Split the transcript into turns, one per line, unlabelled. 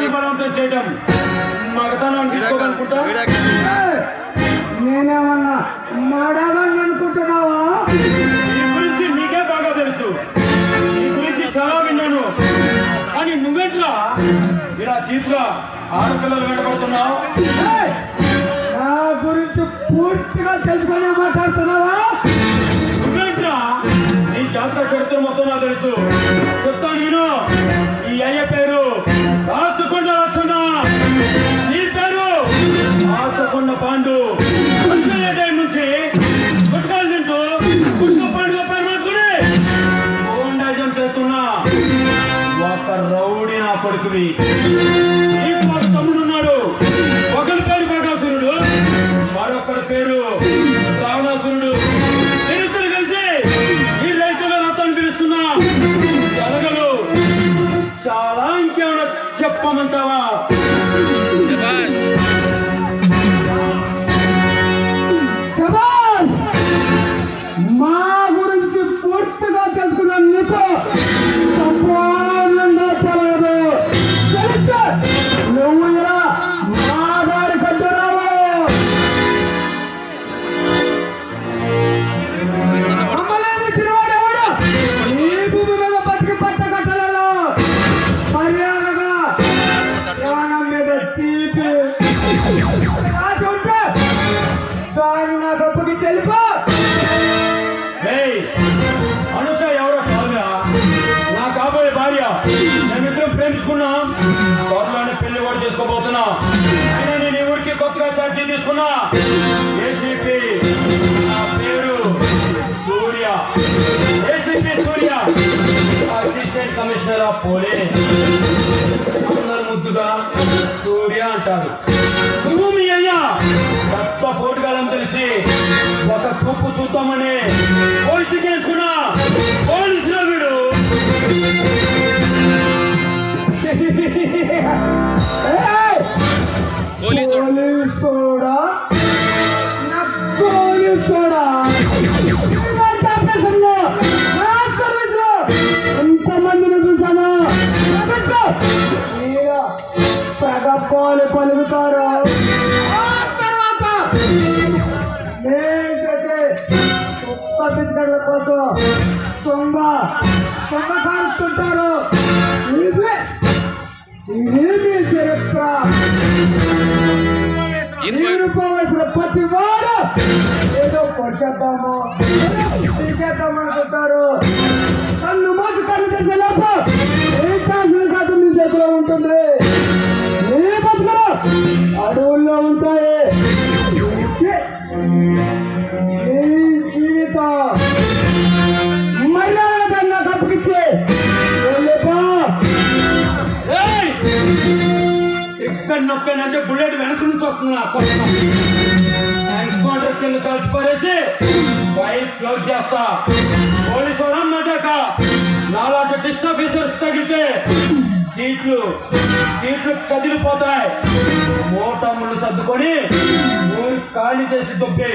మగతనాన్ని బలవంతం చేయడం నేనేమన్నా మాడాలని అనుకుంటున్నావా?
నీ గురించి నీకే బాగా తెలుసు. గురించి చాలా విన్నాను. కానీ నువ్వెట్లా ఇలా చీప్గా ఆడపిల్లలు వెంటబడుతున్నావు
నా గురించి పూర్తిగా తెలుసుకునే మాట్లాడుతున్నావా?
కొడుకువి తమ్ముడున్నాడు. ఒకరి పేరు బకాసురుడు మరొకరి పేరు రావణాసురుడు ఇద్దరు కలిసి ఈ రైతుల రథాన్ని పిలుస్తున్నా జరగలు చాలా ఇంకేమైనా చెప్పమంటావా? అనుష ఎవరో కాదురా. నా కాబోయే భార్య. మేమిద్దరం ప్రేమించుకున్నాం. త్వరలోనే పెళ్ళి కూడా చేసుకోబోతున్నా. అయినా నేను ఈ ఊరికి కొత్తగా ఛార్జీ తీసుకున్నా. ఏసీపీ నా పేరు Surya. ACP Surya. Assistant commissioner of police అందరు ముద్దుగా సూర్య అంటారు. చూపు చూద్దామని పోలీసు చేసుకున్నా పోలీసులో వీడు!
పోలీసోడా? పోలీసోడా? ఎంతమందిని ప్రభుత్వం మీరు పెదపోలు పలుకుతారు తర్వాత బిస్కెట్ల కోసం సొంగ సొంగ కారుస్తుంటారు ఇదే ఇదే మీ చరిత్ర. మీరు పోవలసిన ప్రతి వాడు ఏదో కొట్టేద్దాము. తీసేద్దాం
ఎక్కడ నొక్కానంటే బుల్లెట్ వెనక నుంచి వస్తున్నా నా ఎన్కౌంటర్ కింద కలిసిపోయేసి ఫైల్ క్లోజ్ చేస్తా. పోలీసు వాడు మజాక. నాలాంటి డిస్టర్బీసర్స్ తగిలితే సీట్లు సీట్లు కదిలిపోతాయి. మూట సర్దుకొని ఊరి ఖాళీ చేసి దొబ్బే